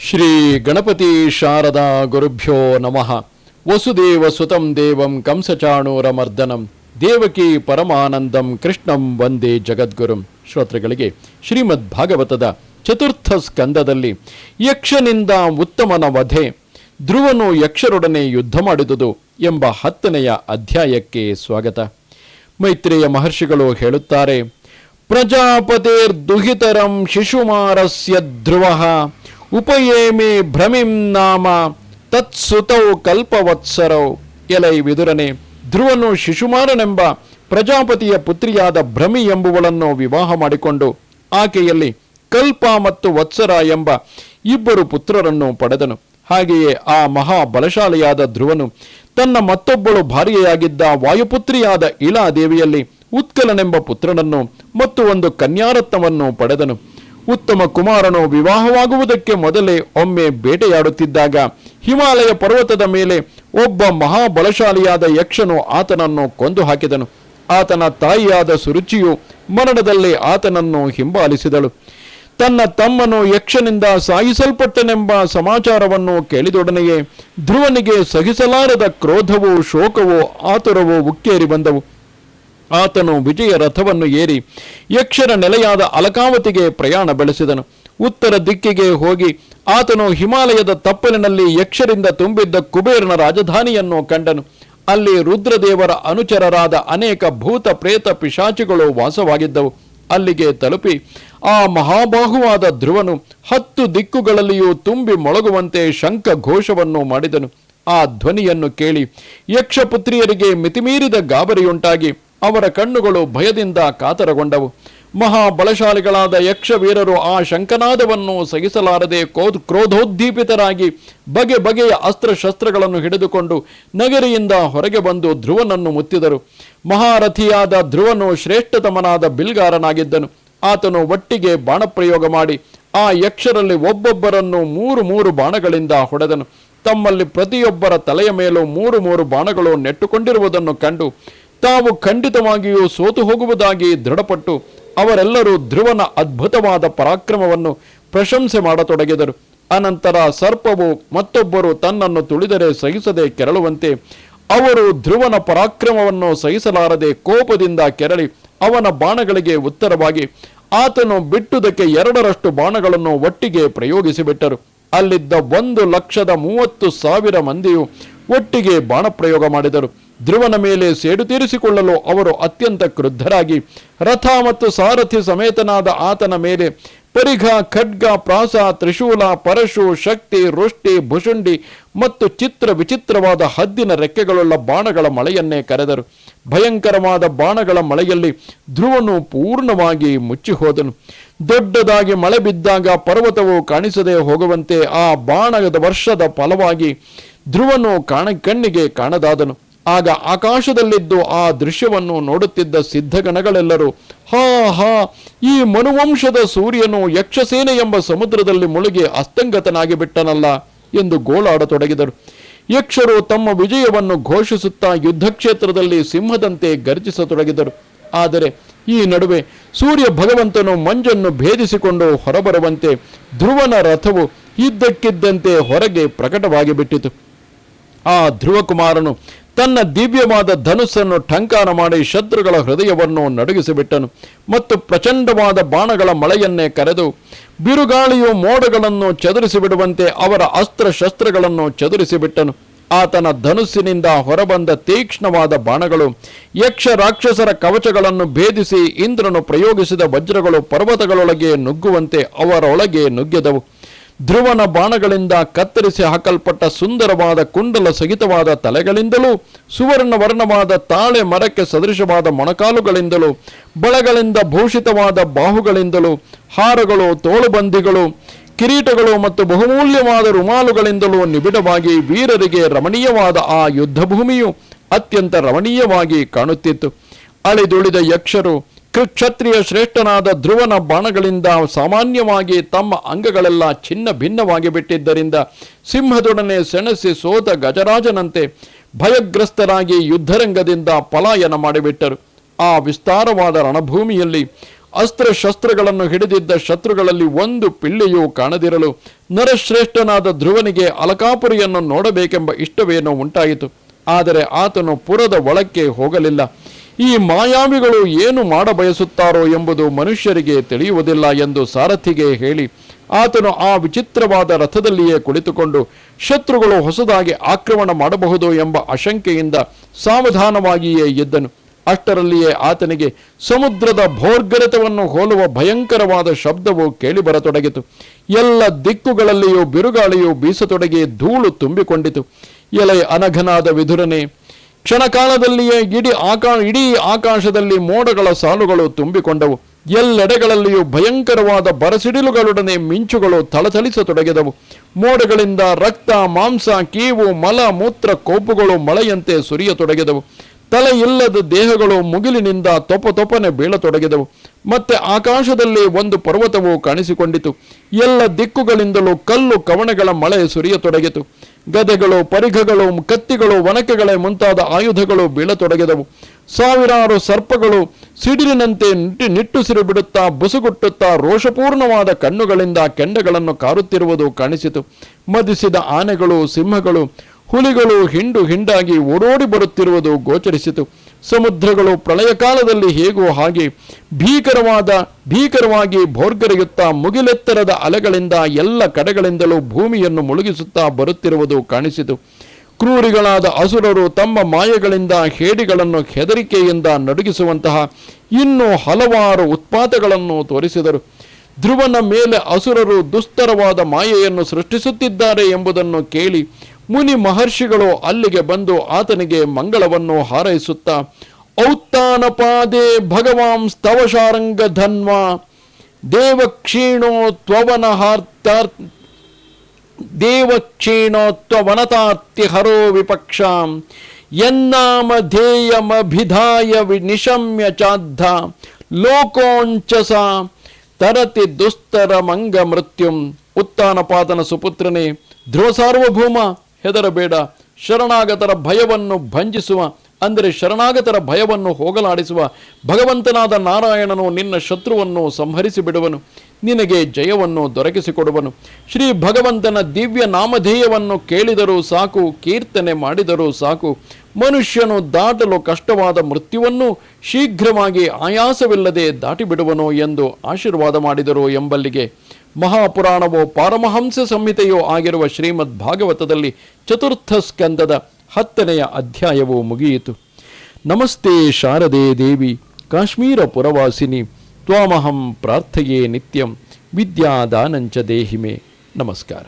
ಶ್ರೀ ಗಣಪತಿ ಶಾರದಾ ಗುರುಭ್ಯೋ ನಮಃ. ವಸುದೇವ ಸುತಂ ದೇವಂ ಕಂಸಚಾಣೂರ ಮರ್ದನಂ ದೇವಕಿ ಪರಮಾನಂದಂ ಕೃಷ್ಣಂ ವಂದೇ ಜಗದ್ಗುರುಂ. ಶ್ರೋತೃಗಳಿಗೆ ಶ್ರೀಮದ್ ಭಾಗವತದ ಚತುರ್ಥ ಸ್ಕಂದದಲ್ಲಿ ಯಕ್ಷನಿಂದ ಉತ್ತಮನ ವಧೆ, ಧ್ರುವನು ಯಕ್ಷರೊಡನೆ ಯುದ್ಧ ಮಾಡಿದುದು ಎಂಬ ಹತ್ತನೆಯ ಅಧ್ಯಾಯಕ್ಕೆ ಸ್ವಾಗತ. ಮೈತ್ರೇಯ ಮಹರ್ಷಿಗಳು ಹೇಳುತ್ತಾರೆ, ಪ್ರಜಾಪತಿರ್ದುಹಿತರಂ ಶಿಶುಮಾರಸ್ಯ ಧ್ರುವ. ಉಪಯೇಮಿ ಭ್ರಮಿಂ ನಾಮ, ತತ್ಸುತೌ ಕಲ್ಪವತ್ಸರೌ, ಎಲೈ ವಿದುರನೆ, ಧ್ರುವನು ಶಿಶುಮಾರನೆಂಬ ಪ್ರಜಾಪತಿಯ ಪುತ್ರಿಯಾದ ಭ್ರಮಿ ಎಂಬುವಳನ್ನು ವಿವಾಹ ಮಾಡಿಕೊಂಡು, ಆಕೆಯಲ್ಲಿ ಕಲ್ಪ ಮತ್ತು ವತ್ಸರ ಎಂಬ ಇಬ್ಬರು ಪುತ್ರರನ್ನು ಪಡೆದನು. ಹಾಗೆಯೇ ಆ ಮಹಾ ಬಲಶಾಲಿಯಾದ ಧ್ರುವನು ತನ್ನ ಮತ್ತೊಬ್ಬಳು ಭಾರ್ಯೆಯಾಗಿದ್ದ ವಾಯುಪುತ್ರಿಯಾದ ಇಳಾದೇವಿಯಲ್ಲಿ ಉತ್ಕಲನೆಂಬ ಪುತ್ರನನ್ನು ಮತ್ತು ಒಂದು ಕನ್ಯಾರತ್ನವನ್ನು ಪಡೆದನು. ಉತ್ತಮ ಕುಮಾರನು ವಿವಾಹವಾಗುವುದಕ್ಕೆ ಮೊದಲೇ ಒಮ್ಮೆ ಬೇಟೆಯಾಡುತ್ತಿದ್ದಾಗ ಹಿಮಾಲಯ ಪರ್ವತದ ಮೇಲೆ ಒಬ್ಬ ಮಹಾಬಲಶಾಲಿಯಾದ ಯಕ್ಷನು ಆತನನ್ನು ಕೊಂದು ಹಾಕಿದನು. ಆತನ ತಾಯಿಯಾದ ಸುರುಚಿಯು ಮರಣದಲ್ಲಿ ಆತನನ್ನು ಹಿಂಬಾಲಿಸಿದಳು. ತನ್ನ ತಮ್ಮನು ಯಕ್ಷನಿಂದ ಸಾಯಿಸಲ್ಪಟ್ಟನೆಂಬ ಸಮಾಚಾರವನ್ನು ಕೇಳಿದೊಡನೆಯೇ ಧ್ರುವನಿಗೆ ಸಹಿಸಲಾರದ ಕ್ರೋಧವೂ ಶೋಕವೋ ಆತುರವೂ ಉಕ್ಕೇರಿ ಬಂದವು. ಆತನು ವಿಜಯ ರಥವನ್ನು ಏರಿ ಯಕ್ಷರ ನೆಲೆಯಾದ ಅಲಕಾವತಿಗೆ ಪ್ರಯಾಣ ಬೆಳೆಸಿದನು. ಉತ್ತರ ದಿಕ್ಕಿಗೆ ಹೋಗಿ ಆತನು ಹಿಮಾಲಯದ ತಪ್ಪಲಿನಲ್ಲಿ ಯಕ್ಷರಿಂದ ತುಂಬಿದ್ದ ಕುಬೇರನ ರಾಜಧಾನಿಯನ್ನು ಕಂಡನು. ಅಲ್ಲಿ ರುದ್ರದೇವರ ಅನುಚರರಾದ ಅನೇಕ ಭೂತ ಪ್ರೇತ ಪಿಶಾಚಿಗಳು ವಾಸವಾಗಿದ್ದವು. ಅಲ್ಲಿಗೆ ತಲುಪಿ ಆ ಮಹಾಬಾಹುವಾದ ಧ್ರುವನು ಹತ್ತು ದಿಕ್ಕುಗಳಲ್ಲಿಯೂ ತುಂಬಿ ಮೊಳಗುವಂತೆ ಶಂಖ ಘೋಷವನ್ನು ಮಾಡಿದನು. ಆ ಧ್ವನಿಯನ್ನು ಕೇಳಿ ಯಕ್ಷಪುತ್ರಿಯರಿಗೆ ಮಿತಿಮೀರಿದ ಗಾಬರಿಯುಂಟಾಗಿ ಅವರ ಕಣ್ಣುಗಳು ಭಯದಿಂದ ಕಾತರಗೊಂಡವು. ಮಹಾಬಲಶಾಲಿಗಳಾದ ಯಕ್ಷ ವೀರರು ಆ ಶಂಕನಾದವನ್ನು ಸಹಿಸಲಾರದೆ ಕೋ ಕ್ರೋಧೋದ್ದೀಪಿತರಾಗಿ ಬಗೆ ಬಗೆಯ ಅಸ್ತ್ರಶಸ್ತ್ರಗಳನ್ನು ಹಿಡಿದುಕೊಂಡು ನಗರಿಯಿಂದ ಹೊರಗೆ ಬಂದು ಧ್ರುವನನ್ನು ಮುತ್ತಿದರು. ಮಹಾರಥಿಯಾದ ಧ್ರುವನು ಶ್ರೇಷ್ಠತಮನಾದ ಬಿಲ್ಗಾರನಾಗಿದ್ದನು. ಆತನು ಒಟ್ಟಿಗೆ ಬಾಣಪ್ರಯೋಗ ಮಾಡಿ ಆ ಯಕ್ಷರಲ್ಲಿ ಒಬ್ಬೊಬ್ಬರನ್ನು ಮೂರು ಮೂರು ಬಾಣಗಳಿಂದ ಹೊಡೆದನು. ತಮ್ಮಲ್ಲಿ ಪ್ರತಿಯೊಬ್ಬರ ತಲೆಯ ಮೇಲೂ ಮೂರು ಮೂರು ಬಾಣಗಳು ನೆಟ್ಟುಕೊಂಡಿರುವುದನ್ನು ಕಂಡು ತಾವು ಖಂಡಿತವಾಗಿಯೂ ಸೋತು ಹೋಗುವುದಾಗಿ ದೃಢಪಟ್ಟು ಅವರೆಲ್ಲರೂ ಧ್ರುವನ ಅದ್ಭುತವಾದ ಪರಾಕ್ರಮವನ್ನು ಪ್ರಶಂಸೆ ಮಾಡತೊಡಗಿದರು. ಅನಂತರ ಸರ್ಪವು ಮತ್ತೊಬ್ಬರು ತನ್ನನ್ನು ತುಳಿದರೆ ಸಹಿಸದೆ ಕೆರಳುವಂತೆ ಅವರು ಧ್ರುವನ ಪರಾಕ್ರಮವನ್ನು ಸಹಿಸಲಾರದೆ ಕೋಪದಿಂದ ಕೆರಳಿ ಅವನ ಬಾಣಗಳಿಗೆ ಉತ್ತರವಾಗಿ, ಆತನು ಬಿಟ್ಟುದಕ್ಕೆ ಎರಡರಷ್ಟು ಬಾಣಗಳನ್ನು ಒಟ್ಟಿಗೆ ಪ್ರಯೋಗಿಸಿಬಿಟ್ಟರು. ಅಲ್ಲಿದ್ದ ಒಂದು ಲಕ್ಷದ ಮೂವತ್ತು ಸಾವಿರ ಮಂದಿಯು ಒಟ್ಟಿಗೆ ಬಾಣ ಪ್ರಯೋಗ ಮಾಡಿದರು. ಧ್ರುವನ ಮೇಲೆ ಸೇಡು ತೀರಿಸಿಕೊಳ್ಳಲು ಅವರು ಅತ್ಯಂತ ಕ್ರುದ್ಧರಾಗಿ ರಥ ಮತ್ತು ಸಾರಥಿ ಸಮೇತನಾದ ಆತನ ಮೇಲೆ ಪರಿಘ, ಖಡ್ಗ, ಪ್ರಾಸ, ತ್ರಿಶೂಲ, ಪರಶು, ಶಕ್ತಿ ರುಷ್ಟಿ ಭುಷುಂಡಿ ಮತ್ತು ಚಿತ್ರ ವಿಚಿತ್ರವಾದ ಹದ್ದಿನ ರೆಕ್ಕೆಗಳುಳ್ಳ ಬಾಣಗಳ ಮಳೆಯನ್ನೇ ಕರೆದರು. ಭಯಂಕರವಾದ ಬಾಣಗಳ ಮಳೆಯಲ್ಲಿ ಧ್ರುವನು ಪೂರ್ಣವಾಗಿ ಮುಚ್ಚಿಹೋದನು. ದೊಡ್ಡದಾಗಿ ಮಳೆ ಬಿದ್ದಾಗ ಪರ್ವತವು ಕಾಣಿಸದೆ ಹೋಗುವಂತೆ ಆ ಬಾಣದ ವರ್ಷದ ಫಲವಾಗಿ ಧ್ರುವನು ಕಾಣ, ಕಣ್ಣಿಗೆ ಕಾಣದಾದನು. ಆಗ ಆಕಾಶದಲ್ಲಿದ್ದು ಆ ದೃಶ್ಯವನ್ನು ನೋಡುತ್ತಿದ್ದ ಸಿದ್ಧಗಣಗಳೆಲ್ಲರೂ, ಹಾ ಹಾ, ಈ ಮನುವಂಶದ ಸೂರ್ಯನು ಯಕ್ಷಸೇನೆ ಎಂಬ ಸಮುದ್ರದಲ್ಲಿ ಮುಳುಗಿ ಅಸ್ತಂಗತನಾಗಿ ಬಿಟ್ಟನಲ್ಲ, ಎಂದು ಗೋಳಾಡತೊಡಗಿದರು. ಯಕ್ಷರು ತಮ್ಮ ವಿಜಯವನ್ನು ಘೋಷಿಸುತ್ತಾ ಯುದ್ಧ ಕ್ಷೇತ್ರದಲ್ಲಿ ಸಿಂಹದಂತೆ ಗರ್ಜಿಸತೊಡಗಿದರು. ಆದರೆ ಈ ನಡುವೆ ಸೂರ್ಯ ಭಗವಂತನು ಮಂಜನ್ನು ಭೇದಿಸಿಕೊಂಡು ಹೊರಬರುವಂತೆ ಧ್ರುವನ ರಥವು ಇದ್ದಕ್ಕಿದ್ದಂತೆ ಹೊರಗೆ ಪ್ರಕಟವಾಗಿ ಬಿಟ್ಟಿತು. ಆ ಧ್ರುವಕುಮಾರನು ತನ್ನ ದಿವ್ಯವಾದ ಧನುಸ್ಸನ್ನು ಠಂಕಾರ ಮಾಡಿ ಶತ್ರುಗಳ ಹೃದಯವನ್ನು ನಡುಗಿಸಿಬಿಟ್ಟನು ಮತ್ತು ಪ್ರಚಂಡವಾದ ಬಾಣಗಳ ಮಳೆಯನ್ನೇ ಕರೆದು ಬಿರುಗಾಳಿಯು ಮೋಡಗಳನ್ನು ಚದುರಿಸಿಬಿಡುವಂತೆ ಅವರ ಅಸ್ತ್ರಶಸ್ತ್ರಗಳನ್ನು ಚದುರಿಸಿಬಿಟ್ಟನು. ಆತನ ಧನುಸ್ಸಿನಿಂದ ಹೊರಬಂದ ತೀಕ್ಷ್ಣವಾದ ಬಾಣಗಳು, ಯಕ್ಷ ರಾಕ್ಷಸರ ಕವಚಗಳನ್ನು ಭೇದಿಸಿ ಇಂದ್ರನು ಪ್ರಯೋಗಿಸಿದ ವಜ್ರಗಳು ಪರ್ವತಗಳೊಳಗೆ ನುಗ್ಗುವಂತೆ ಅವರೊಳಗೆ ನುಗ್ಗಿದವು. ಧ್ರುವನ ಬಾಣಗಳಿಂದ ಕತ್ತರಿಸಿ ಹಾಕಲ್ಪಟ್ಟ ಸುಂದರವಾದ ಕುಂಡಲ ಸಹಿತವಾದ ತಲೆಗಳಿಂದಲೂ, ಸುವರ್ಣ ವರ್ಣವಾದ ತಾಳೆ ಮರಕ್ಕೆ ಸದೃಶವಾದ ಮೊಣಕಾಲುಗಳಿಂದಲೂ, ಬಳಗಳಿಂದ ಭೂಷಿತವಾದ ಬಾಹುಗಳಿಂದಲೂ, ಹಾರಗಳು, ತೋಳುಬಂದಿಗಳು, ಕಿರೀಟಗಳು ಮತ್ತು ಬಹುಮೂಲ್ಯವಾದ ರುಮಾಲುಗಳಿಂದಲೂ ನಿಬಿಡವಾಗಿ ವೀರರಿಗೆ ರಮಣೀಯವಾದ ಆ ಯುದ್ಧ ಭೂಮಿಯು ಅತ್ಯಂತ ರಮಣೀಯವಾಗಿ ಕಾಣುತ್ತಿತ್ತು. ಅಳಿದುಳಿದ ಯಕ್ಷರು ಕ್ಷತ್ರಿಯ ಶ್ರೇಷ್ಠನಾದ ಧ್ರುವನ ಬಾಣಗಳಿಂದ ಸಾಮಾನ್ಯವಾಗಿ ತಮ್ಮ ಅಂಗಗಳೆಲ್ಲ ಚಿನ್ನ ಭಿನ್ನವಾಗಿ ಬಿಟ್ಟಿದ್ದರಿಂದ ಸಿಂಹದೊಡನೆ ಸೆಣಸಿ ಸೋತ ಗಜರಾಜನಂತೆ ಭಯಗ್ರಸ್ತರಾಗಿ ಯುದ್ಧರಂಗದಿಂದ ಪಲಾಯನ ಮಾಡಿಬಿಟ್ಟರು. ಆ ವಿಸ್ತಾರವಾದ ರಣಭೂಮಿಯಲ್ಲಿ ಅಸ್ತ್ರಶಸ್ತ್ರಗಳನ್ನು ಹಿಡಿದಿದ್ದ ಶತ್ರುಗಳಲ್ಲಿ ಒಂದು ಪಿಳ್ಳೆಯೂ ಕಾಣದಿರಲು ನರಶ್ರೇಷ್ಠನಾದ ಧ್ರುವನಿಗೆ ಅಲಕಾಪುರಿಯನ್ನು ನೋಡಬೇಕೆಂಬ ಇಷ್ಟವೇನೋ ಉಂಟಾಯಿತು. ಆದರೆ ಆತನು ಪುರದ ಒಳಕ್ಕೆ ಹೋಗಲಿಲ್ಲ. ಈ ಮಾಯಾವಿಗಳು ಏನು ಮಾಡಬಯಸುತ್ತಾರೋ ಎಂಬುದು ಮನುಷ್ಯರಿಗೆ ತಿಳಿಯುವುದಿಲ್ಲ ಎಂದು ಸಾರಥಿಗೆ ಹೇಳಿ, ಆತನು ಆ ವಿಚಿತ್ರವಾದ ರಥದಲ್ಲಿಯೇ ಕುಳಿತುಕೊಂಡು ಶತ್ರುಗಳು ಹೊಸದಾಗಿ ಆಕ್ರಮಣ ಮಾಡಬಹುದು ಎಂಬ ಆಶಂಕೆಯಿಂದ ಸಾವಧಾನವಾಗಿಯೇ ಎದ್ದನು. ಅಷ್ಟರಲ್ಲಿಯೇ ಆತನಿಗೆ ಸಮುದ್ರದ ಭೋರ್ಗರೆತವನ್ನು ಹೋಲುವ ಭಯಂಕರವಾದ ಶಬ್ದವು ಕೇಳಿಬರತೊಡಗಿತು. ಎಲ್ಲ ದಿಕ್ಕುಗಳಲ್ಲಿಯೂ ಬಿರುಗಾಳಿಯು ಬೀಸತೊಡಗಿ ಧೂಳು ತುಂಬಿಕೊಂಡಿತು. ಎಲೆ ಅನಘನಾದ ವಿದುರನೆ ಕ್ಷಣಕಾಲದಲ್ಲಿಯೇ ಇಡೀ ಆಕಾ, ಇಡೀ ಆಕಾಶದಲ್ಲಿ ಮೋಡಗಳ ಸಾಲುಗಳು ತುಂಬಿಕೊಂಡವು. ಎಲ್ಲೆಡೆಗಳಲ್ಲಿಯೂ ಭಯಂಕರವಾದ ಬರಸಿಡಿಲುಗಳೊಡನೆ ಮಿಂಚುಗಳು ಥಳಥಳಿಸತೊಡಗಿದವು. ಮೋಡಗಳಿಂದ ರಕ್ತ, ಮಾಂಸ, ಕೀವು, ಮಲ, ಮೂತ್ರ ಕೋಪುಗಳು ಮಳೆಯಂತೆ ಸುರಿಯತೊಡಗಿದವು. ತಲೆ ಇಲ್ಲದ ದೇಹಗಳು ಮುಗಿಲಿನಿಂದ ತೊಪ ತೊಪನೆ ಬೀಳತೊಡಗಿದವು. ಮತ್ತೆ ಆಕಾಶದಲ್ಲಿ ಒಂದು ಪರ್ವತವು ಕಾಣಿಸಿಕೊಂಡಿತು. ಎಲ್ಲ ದಿಕ್ಕುಗಳಿಂದಲೂ ಕಲ್ಲು ಕವಣಗಳ ಮಳೆ ಸುರಿಯತೊಡಗಿತು. ಗದೆಗಳು, ಪರಿಘಗಳು, ಕತ್ತಿಗಳು, ಒನಕೆಗಳೇ ಮುಂತಾದ ಆಯುಧಗಳು ಬೀಳತೊಡಗಿದವು. ಸಾವಿರಾರು ಸರ್ಪಗಳು ಸಿಡಿಲಿನಂತೆ ನಿಟ್ಟು ನಿಟ್ಟುಸಿರು ಬಿಡುತ್ತಾ ಬುಸುಗುಟ್ಟುತ್ತಾ, ರೋಷಪೂರ್ಣವಾದ ಕಣ್ಣುಗಳಿಂದ ಕೆಂಡಗಳನ್ನು ಕಾರುತ್ತಿರುವುದು ಕಾಣಿಸಿತು. ಮದಿಸಿದ ಆನೆಗಳು, ಸಿಂಹಗಳು, ಹುಲಿಗಳು ಹಿಂಡು ಹಿಂಡಾಗಿ ಓಡೋಡಿ ಬರುತ್ತಿರುವುದು ಗೋಚರಿಸಿತು. ಸಮುದ್ರಗಳು ಪ್ರಳಯ ಕಾಲದಲ್ಲಿ ಹೇಗೋ ಹಾಗೆ ಭೀಕರವಾದ, ಭೀಕರವಾಗಿ ಭೋರ್ಗರೆಯುತ್ತಾ ಮುಗಿಲೆತ್ತರದ ಅಲೆಗಳಿಂದ ಎಲ್ಲ ಕಡೆಗಳಿಂದಲೂ ಭೂಮಿಯನ್ನು ಮುಳುಗಿಸುತ್ತಾ ಬರುತ್ತಿರುವುದು ಕಾಣಿಸಿತು. ಕ್ರೂರಿಗಳಾದ ಅಸುರರು ತಮ್ಮ ಮಾಯೆಗಳಿಂದ ಹೇಡಿಗಳನ್ನು ಹೆದರಿಕೆಯಿಂದ ನಡುಗಿಸುವಂತಹ ಇನ್ನೂ ಹಲವಾರು ಉತ್ಪಾತಗಳನ್ನು ತೋರಿಸಿದರು. ಧ್ರುವನ ಮೇಲೆ ಅಸುರರು ದುಸ್ತರವಾದ ಮಾಯೆಯನ್ನು ಸೃಷ್ಟಿಸುತ್ತಿದ್ದಾರೆ ಎಂಬುದನ್ನು ಕೇಳಿ ಮುನಿ ಮಹರ್ಷಿಗಳು ಅಲ್ಲಿಗೆ ಬಂದು ಆತನಿಗೆ ಮಂಗಳವನ್ನು ಹಾರೈಸುತ್ತಾ ಔತ್ತಾನಪಾದೆ ಭಗವಾಂ ಸ್ತವಶಾರಂಗ ಧನ್ವ, ದೇವಕ್ಷೀಣೋ ತ್ವವನಹಾರ್ತಾರ್ ದೇವಕ್ಷೀಣೋತ್ವವನತಾರ್ತಿ ಹರೋ ವಿಪಕ್ಷಾಂ ಎನ್ನಾಮ ಧ್ಯೇಯಮಭಿಧಾಯ ವಿ ನಿಶಮ್ಯ ಚಾದ್ಧ, ಲೋಕೋಂಚಸ, ತರತಿ ದುಸ್ತರ ಮಂಗ ಮೃತ್ಯುಂ ಉತ್ತಾನಪಾದನ ಸುಪುತ್ರನೇ, ಧ್ರುವ ಸಾರ್ವಭೌಮ ಹೆದರಬೇಡ. ಶರಣಾಗತರ ಭಯವನ್ನು ಭಂಜಿಸುವ, ಅಂದರೆ ಶರಣಾಗತರ ಭಯವನ್ನು ಹೋಗಲಾಡಿಸುವ ಭಗವಂತನಾದ ನಾರಾಯಣನು ನಿನ್ನ ಶತ್ರುವನ್ನು ಸಂಹರಿಸಿ ಬಿಡುವನು ನಿನಗೆ ಜಯವನ್ನು ದೊರಕಿಸಿಕೊಡುವನು. ಶ್ರೀ ಭಗವಂತನ ದಿವ್ಯ ನಾಮಧೇಯವನ್ನು ಕೇಳಿದರೂ ಸಾಕು, ಕೀರ್ತನೆ ಮಾಡಿದರೂ ಸಾಕು. ಮನುಷ್ಯನು ದಾಟಲು ಕಷ್ಟವಾದ ಮೃತ್ಯುವನ್ನು ಶೀಘ್ರವಾಗಿ ಆಯಾಸವಿಲ್ಲದೆ ದಾಟಿಬಿಡುವನು ಎಂದು ಆಶೀರ್ವಾದ ಮಾಡಿದರು ಎಂಬಲ್ಲಿಗೆ. ಮಹಾಪುರಾಣವೋ ಪಾರಮಹಂಸ ಸಂಹಿತೆಯೋ ಆಗಿರುವ ಶ್ರೀಮದ್ ಭಾಗವತದಲ್ಲಿ ಚತುರ್ಥ ಸ್ಕಂದದ ಹತ್ತನೆಯ ಅಧ್ಯಾಯವು ಮುಗಿಯಿತು. ನಮಸ್ತೆ ಶಾರದೆ ದೇವಿ, ಕಾಶ್ಮೀರ ಪುರವಾಸಿನಿ, ತ್ವಾಮಹಂ ಪ್ರಾರ್ಥೆಯೇ ನಿತ್ಯಂ, ವಿದ್ಯಾದಾನಂಚ ದೇಹಿಮೆ. ನಮಸ್ಕಾರ.